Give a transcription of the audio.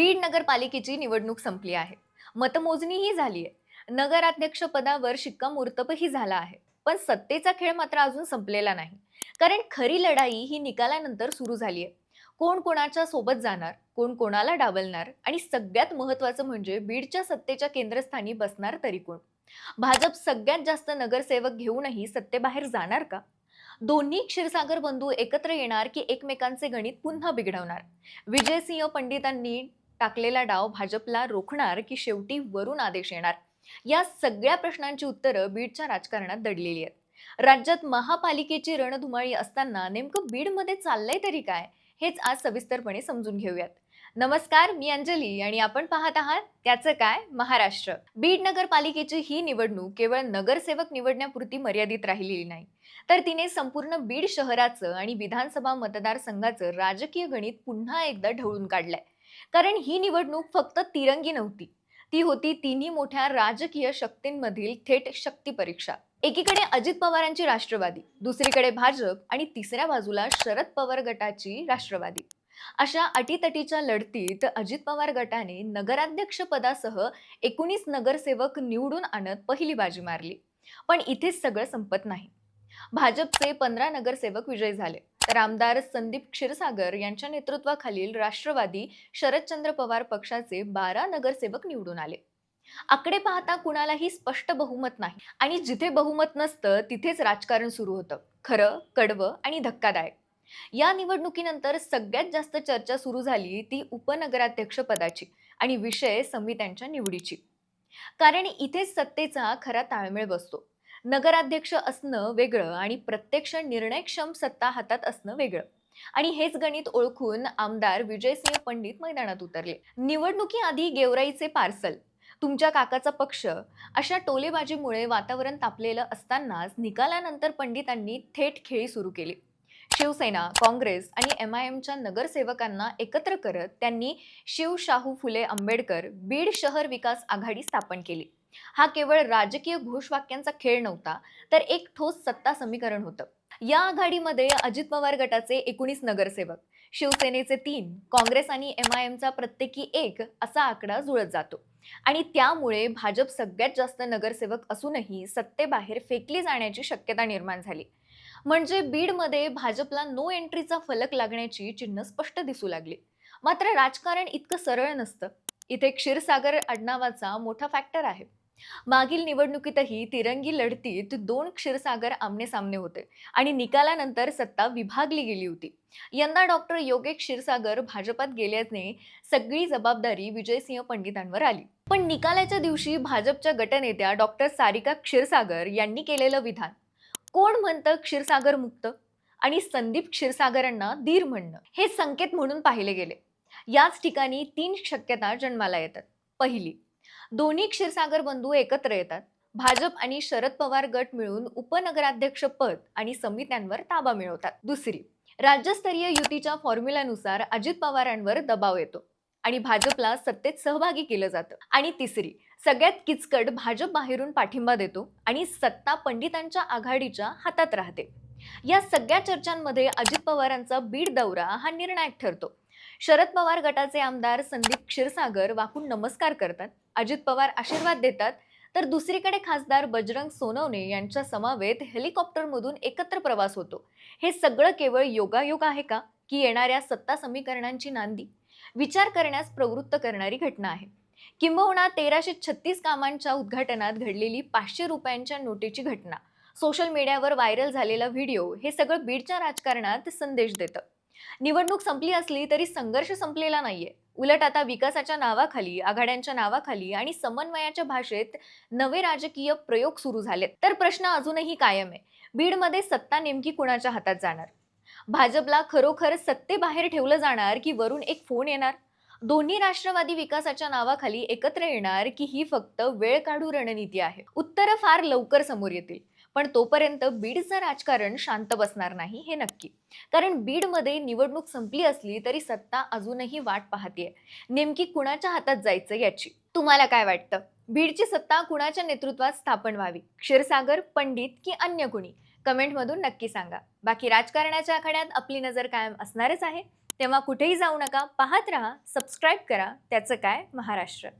बीड नगरपालिकेची निवडणूक संपली आहे. मतमोजणीही झाली आहे नगराध्यक्ष पदावर शिक्कामोर्तबही झाला आहे. पण सत्तेचा खेळ मात्र अजून संपलेला नाही. कारण खरी लढाई ही निकालानंतर सुरू झाली आहे कोण कोणाच्या सोबत जाणार कोण कोणाला डावलणार आणि सगळ्यात महत्वाचं म्हणजे बीडच्या सत्तेच्या केंद्रस्थानी बसणार तरी कोण? भाजप सगळ्यात जास्त नगरसेवक घेऊनही सत्तेबाहेर जाणार का? दोन्ही क्षीरसागर बंधू एकत्र येणार की एकमेकांचे गणित पुन्हा बिघडवणार? विजयसिंह पंडितांनी टाकलेला डाव भाजपला रोखणार की शेवटी वरून आदेश येणार? या सगळ्या प्रश्नांची उत्तरं बीडच्या राजकारणात दडलेली आहेत. राज्यात महापालिकेची रणधुमाळी असताना नेमकं बीडमध्ये चाललंय तरी काय? हेच आज सविस्तरपणे समजून घेऊयात. नमस्कार मी अंजली आणि आपण पाहत आहात त्याचं काय? महाराष्ट्र. बीड नगरपालिकेची ही निवडणूक केवळ नगरसेवक निवडण्यापुरती मर्यादित राहिलेली नाही. तर तिने संपूर्ण बीड शहराचं आणि विधानसभा मतदारसंघाचं राजकीय गणित पुन्हा एकदा ढवळून काढलंय. कारण ही निवडणूक फक्त तिरंगी नव्हती. ती होती तिन्ही मोठ्या राजकीय शक्तींमधील थेट शक्ती परीक्षा. एकीकडे अजित पवारांची राष्ट्रवादी दुसरीकडे भाजप आणि तिसऱ्या बाजूला शरद पवार गटाची राष्ट्रवादी. अशा अटीतटीच्या लढतीत अजित पवार गटाने नगराध्यक्ष पदासह एकोणीस नगरसेवक निवडून आणत पहिली बाजी मारली. पण इथेच सगळं संपत नाही. भाजपचे पंधरा नगरसेवक विजयी झाले. तर आमदार संदीप क्षीरसागर यांच्या नेतृत्वाखालील राष्ट्रवादी शरदचंद्र पवार पक्षाचे बारा नगरसेवक निवडून आले. आकडे पाहता कुणालाही स्पष्ट बहुमत नाही आणि जिथे बहुमत नसतं तिथेच राजकारण सुरू होतं. खरं कडवं आणि धक्कादायक. या निवडणुकीनंतर सगळ्यात जास्त चर्चा सुरू झाली ती उपनगराध्यक्षपदाची आणि विषय समित्यांच्या निवडीची. कारण इथेच सत्तेचा खरा ताळमेळ बसतो. नगराध्यक्ष असणं वेगळं आणि प्रत्यक्ष निर्णयक्षम सत्ता हातात असणं वेगळं. आणि हेच गणित ओळखून आमदार विजयसिंह पंडित मैदानात उतरले. निवडणुकीआधी गेवराईचे पार्सल तुमच्या काकाचा पक्ष अशा टोलेबाजीमुळे वातावरण तापलेलं असतानाच निकालानंतर पंडितांनी थेट खेळी सुरू केली. शिवसेना काँग्रेस आणि एम आय एमच्या नगरसेवकांना एकत्र करत त्यांनी शिव शाहू फुले आंबेडकर बीड शहर विकास आघाडी स्थापन केली. हा केवळ राजकीय घोषवाक्यांचा खेळ नव्हता तर एक ठोस सत्ता समीकरण होतं. या आघाडीमध्ये अजित पवार गटाचे एकोणीस नगरसेवक शिवसेनेचे तीन काँग्रेस आणि एम आय एमचा प्रत्येकी एक असा आकडा जुळत जातो. आणि त्यामुळे भाजप सगळ्यात जास्त नगरसेवक असूनही सत्तेबाहेर फेकली जाण्याची शक्यता निर्माण झाली. म्हणजे बीडमध्ये भाजपला नो एंट्रीचा फलक लागण्याची चिन्ह स्पष्ट दिसू लागली. मात्र राजकारण इतकं सरळ नसतं. इथे क्षीरसागर आडनावाचा मोठा फॅक्टर आहे. मागील निवडणुकीतही तिरंगी लढतीत दोन क्षीरसागर आमनेसामने होते आणि निकालानंतर सत्ता विभागली गेली होती. यंदा डॉक्टर योगेश क्षीरसागर भाजपात गेल्याने सगळी जबाबदारी विजयसिंह पंडितांवर आली. पण निकालाच्या दिवशी भाजपच्या गटनेत्या डॉक्टर सारिका क्षीरसागर यांनी केलेलं विधान. कोण म्हणतं क्षीरसागर मुक्त? आणि संदीप क्षीरसागरांना धीर म्हणणं? हे संकेत म्हणून पाहिले गेले. याच ठिकाणी तीन शक्यता जन्माला येतात. पहिली दोन्ही क्षीरसागर बंधू एकत्र येतात. भाजप आणि शरद पवार गट मिळून उपनगराध्यक्ष पद आणि समित्यांवर ताबा मिळवतात. दुसरी राज्यस्तरीय युतीच्या फॉर्म्युल्यानुसार अजित पवारांवर दबाव येतो आणि भाजपला सत्तेत सहभागी केलं जातं. आणि तिसरी सगळ्यात किचकट भाजप बाहेरून पाठिंबा देतो आणि सत्ता पंडितांच्या आघाडीच्या हातात राहते. या सगळ्या चर्चांमध्ये अजित पवारांचा बीड दौरा हा निर्णायक ठरतो. शरद पवार गटाचे आमदार संदीप क्षीरसागर वाकून नमस्कार करतात. अजित पवार आशीर्वाद देतात. तर दुसरीकडे खासदार बजरंग सोनवणे यांच्या समावेत हेलिकॉप्टरमधून एकत्र प्रवास होतो. हे सगळं केवळ योगायोग आहे का? की येणाऱ्या सत्ता समीकरणांची नांदी? विचार करण्यास प्रवृत्त करणारी घटना आहे. किंबहुना तेराशे छत्तीस कामांच्या उद्घाटनात घडलेली पाचशे रुपयांच्या नोटेची घटना. सोशल मीडियावर व्हायरल झालेला व्हिडिओ हे सगळं बीडच्या राजकारणात संदेश देतं. निवडणूक संपली असली तरी संघर्ष संपलेला नाहीये. उलट आता विकासाच्या नावाखाली आघाड्यांच्या नावाखाली आणि समन्वयाच्या भाषेत नवे राजकीय प्रयोग सुरू झालेत. तर प्रश्न अजूनही कायम आहे. बीडमध्ये सत्ता नेमकी कुणाच्या हातात जाणार? भाजपला खरोखर सत्तेबाहेर ठेवलं जाणार की वरून एक फोन येणार? दोन्ही राष्ट्रवादी विकासाच्या नावाखाली एकत्र येणार की ही फक्त वेळ काढू रणनीती आहे? उत्तरं फार लवकर समोर येतील. पण तोपर्यंत बीडचं राजकारण शांत बसणार नाही हे नक्की. कारण बीडमध्ये निवडणूक संपली असली तरी सत्ता अजूनही वाट पाहतीये. नेमकी कुणाच्या हातात जायचं याची? तुम्हाला काय वाटतं? बीडची सत्ता कुणाच्या नेतृत्वात स्थापन व्हावी? क्षीरसागर पंडित की अन्य कुणी? कमेंटमधून नक्की सांगा. बाकी राजकारणाच्या आखाड्यात आपली नजर कायम असणारच आहे. तेव्हा कुठेही जाऊ नका पाहत राहा सबस्क्राईब करा. त्याचं काय? महाराष्ट्र.